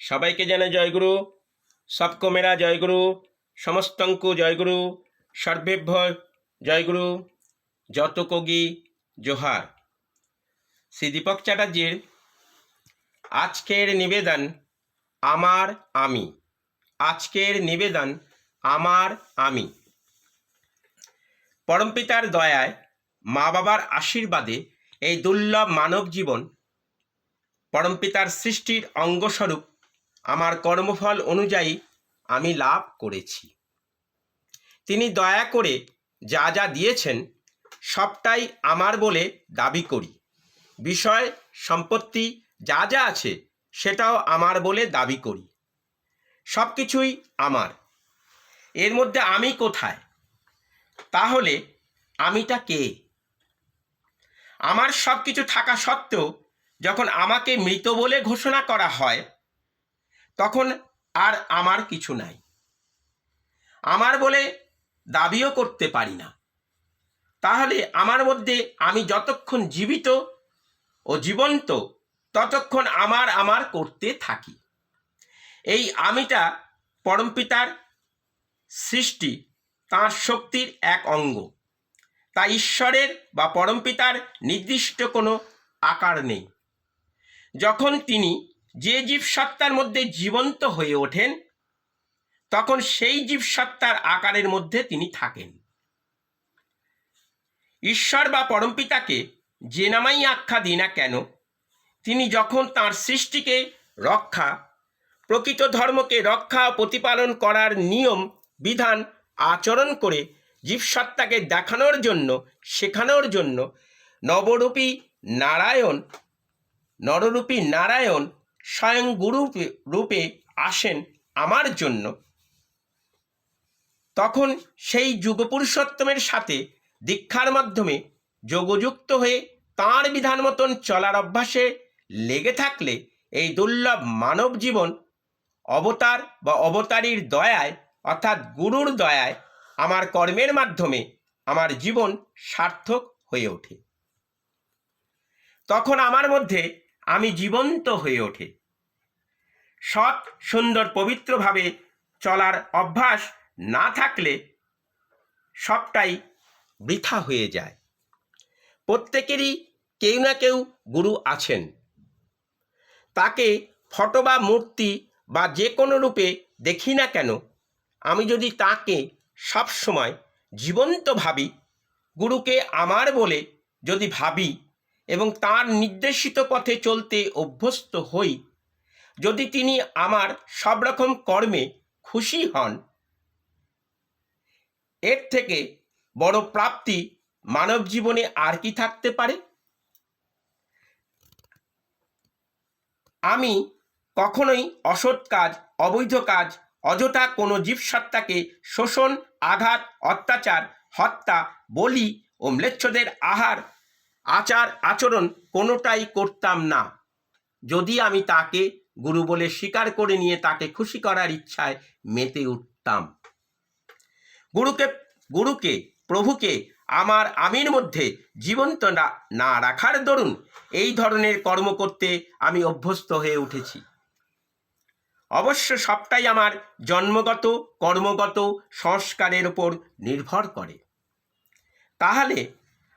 সবাইকে জানে জয়গুরু। সবকো মেরা জয়গুরু। সমস্তঙ্কু জয়গুরু। সর্বেভ্য জয়গুরু। যত কগি জোহার। শ্রী দীপক চ্যাটার্জির আজকের নিবেদন আমার আমি। আজকের নিবেদন আমার আমি। পরমপিতার দয়ায় মা বাবার আশীর্বাদে এই দুর্লভ মানব জীবন পরমপিতার সৃষ্টির অঙ্গস্বরূপ আমার কর্মফল অনুযায়ী আমি লাভ করেছি। তিনি দয়া করে যা যা দিয়েছেন, সবটাই আমার বলে দাবি করি। বিষয়, সম্পত্তি যা যা আছে, সেটাও আমার বলে দাবি করি। সব কিছুই আমার। এর মধ্যে আমি কোথায়? তাহলে আমিটা কে? আমার সব কিছু থাকা সত্ত্বেও যখন আমাকে মৃত বলে ঘোষণা করা হয় তখন আর আমার কিছু নাই। আমার বলে দাবিও করতে পারি না। তাহলে আমার মধ্যে আমি যতক্ষণ জীবিত ও জীবন্ত, ততক্ষণ আমার আমার করতে থাকি। এই আমিটা পরমপিতার সৃষ্টি, তাঁর শক্তির এক অঙ্গ। তা ঈশ্বরের বা পরমপিতার নির্দিষ্ট কোনো আকার নেই। যখন তিনি যে জীবসত্তার মধ্যে জীবন্ত হয়ে ওঠেন, তখন সেই জীবসত্তার আকারের মধ্যে তিনি থাকেন। ঈশ্বর বা পরমপিতাকে যে নামাই আখ্যা দিই না কেন, তিনি যখন তার সৃষ্টিকে রক্ষা, প্রকৃত ধর্মকে রক্ষা প্রতিপালন করার নিয়ম, বিধান, আচরণ করে জীবসত্তাকে দেখানোর জন্য, শেখানোর জন্য নবরূপী নারায়ণ, নররূপী নারায়ণ স্বয়ং গুরু রূপে আসেন আমার জন্য। তখন সেই যুগপুরুষোত্তমের সাথে দীক্ষার মাধ্যমে যোগযুক্ত হয়ে তাঁর বিধান মতন চলার অভ্যাসে লেগে থাকলে এই দুর্লভ মানব জীবন অবতার বা অবতারীর দয়ায় অর্থাৎ গুরুর দয়ায় আমার কর্মের মাধ্যমে আমার জীবন সার্থক হয়ে ওঠে। তখন আমার মধ্যে আমি জীবন্ত হয়ে ওঠে। সৎ, সুন্দর, পবিত্রভাবে চলার অভ্যাস না থাকলে সবটাই বৃথা হয়ে যায়। প্রত্যেকেরই কেউ না কেউ গুরু আছেন। তাকে ফটো বা মূর্তি বা যে কোনো রূপে দেখি না কেন, আমি যদি তাকে সবসময় জীবন্ত ভাবি, গুরুকে আমার বলে যদি ভাবি এবং তার নির্দেশিত পথে চলতে অভ্যস্ত হই। যদি তিনি আমার সব রকম কর্মে খুশি হন, এর থেকে বড় প্রাপ্তি মানব জীবনে আর কি থাকতে পারে? আমি কখনোই অসৎ কাজ, অবৈধ কাজ, অযথা কোনো জীবসত্তাকে শোষণ, আঘাত, অত্যাচার, হত্যা, বলি ও ম্লেচ্ছদের আহার আচার আচরণ কোনোটাই করতাম না। যদি আমি তাকে গুরু বলে স্বীকার করে নিয়ে তাকে খুশি করার ইচ্ছায় মেতে উঠতাম। গুরুকে গুরুকে, প্রভুকে আমার আমির মধ্যে জীবন্ত না রাখার দরুন এই ধরনের কর্ম করতে আমি অভ্যস্ত হয়ে উঠেছি। অবশ্য সবটাই আমার জন্মগত, কর্মগত সংস্কারের ওপর নির্ভর করে। তাহলে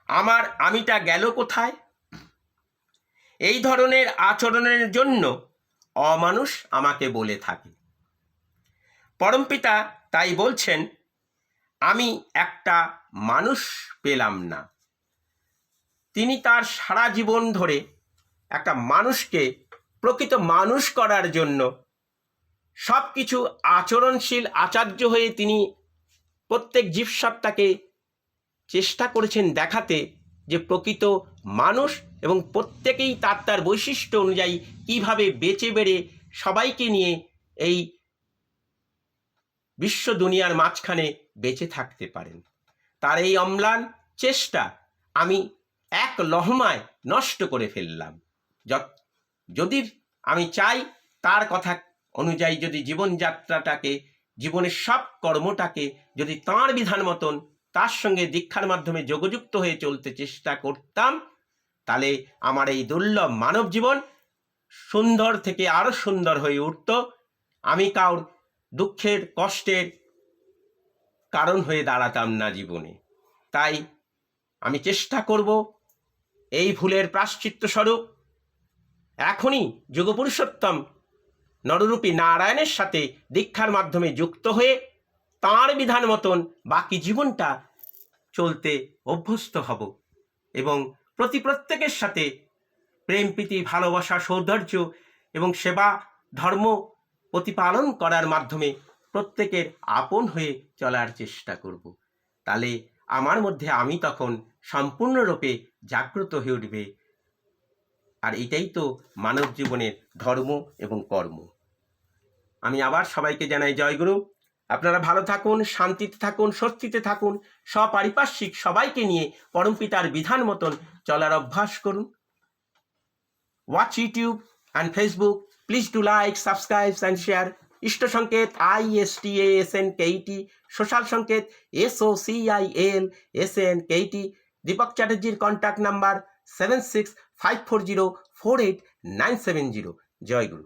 আমার আমিটা গেল কোথায়? এই ধরনের আচরণের জন্য অমানুষ আমাকে বলে থাকে। পরমপিতা তাই বলছেন, আমি একটা মানুষ পেলাম না। তিনি তার সারা জীবন ধরে একটা মানুষকে প্রকৃত মানুষ করার জন্য সব কিছু আচরণশীল, আচার্য হয়ে তিনি প্রত্যেক জীবসত্তাকে চেষ্টা করেছেন দেখাতে যে প্রকৃত মানুষ এবং প্রত্যেকেই তার তার বৈশিষ্ট্য অনুযায়ী কীভাবে বেঁচে বেড়ে সবাইকে নিয়ে এই বিশ্ব দুনিয়ার মাঝখানে বেঁচে থাকতে পারেন। তার এই অম্লান চেষ্টা আমি এক লহমায় নষ্ট করে ফেললাম। যদি আমি চাই তার কথা অনুযায়ী যদি জীবনযাত্রাটাকে, জীবনের সব কর্মটাকে যদি তাঁর বিধান মতন তার সঙ্গে দীক্ষার মাধ্যমে যোগযুক্ত হয়ে চলতে চেষ্টা করতাম, তাহলে আমার এই দুর্লভ মানব জীবন সুন্দর থেকে আরও সুন্দর হয়ে উঠত। আমি কাউর দুঃখের, কষ্টের কারণ হয়ে দাঁড়াতাম না জীবনে। তাই আমি চেষ্টা করব এই ভুলের প্রাশ্চিত্য স্বরূপ এখনই যুগপুরুষোত্তম নররূপী নারায়ণের সাথে দীক্ষার মাধ্যমে যুক্ত হয়ে তাঁর বিধান মতন বাকি জীবনটা চলতে অভ্যস্ত হব এবং প্রতি প্রত্যেকের সাথে প্রেম, প্রীতি, ভালোবাসা, সৌন্দর্য এবং সেবা, ধর্ম প্রতিপালন করার মাধ্যমে প্রত্যেকের আপন হয়ে চলার চেষ্টা করব। তাহলে আমার মধ্যে আমি তখন সম্পূর্ণরূপে জাগ্রত হয়ে উঠবে। আর এটাই তো মানব জীবনের ধর্ম এবং কর্ম। আমি আবার সবাইকে জানাই জয়গুরু আপনারা ভালো থাকুন, শান্তিতে থাকুন, স্বস্তিতে থাকুন, সপারিপার্শ্বিক সবাইকে নিয়ে পরমপিতার বিধান মতন চলার অভ্যাস করুন। Watch YouTube and Facebook please do like subscribe and share Ishta Sanket I S T S N K T social Sanket S O C I L S N K T Dipak চ্যাটার্জির contact number seven six five four zero four eight nine seven zero Joy Guru.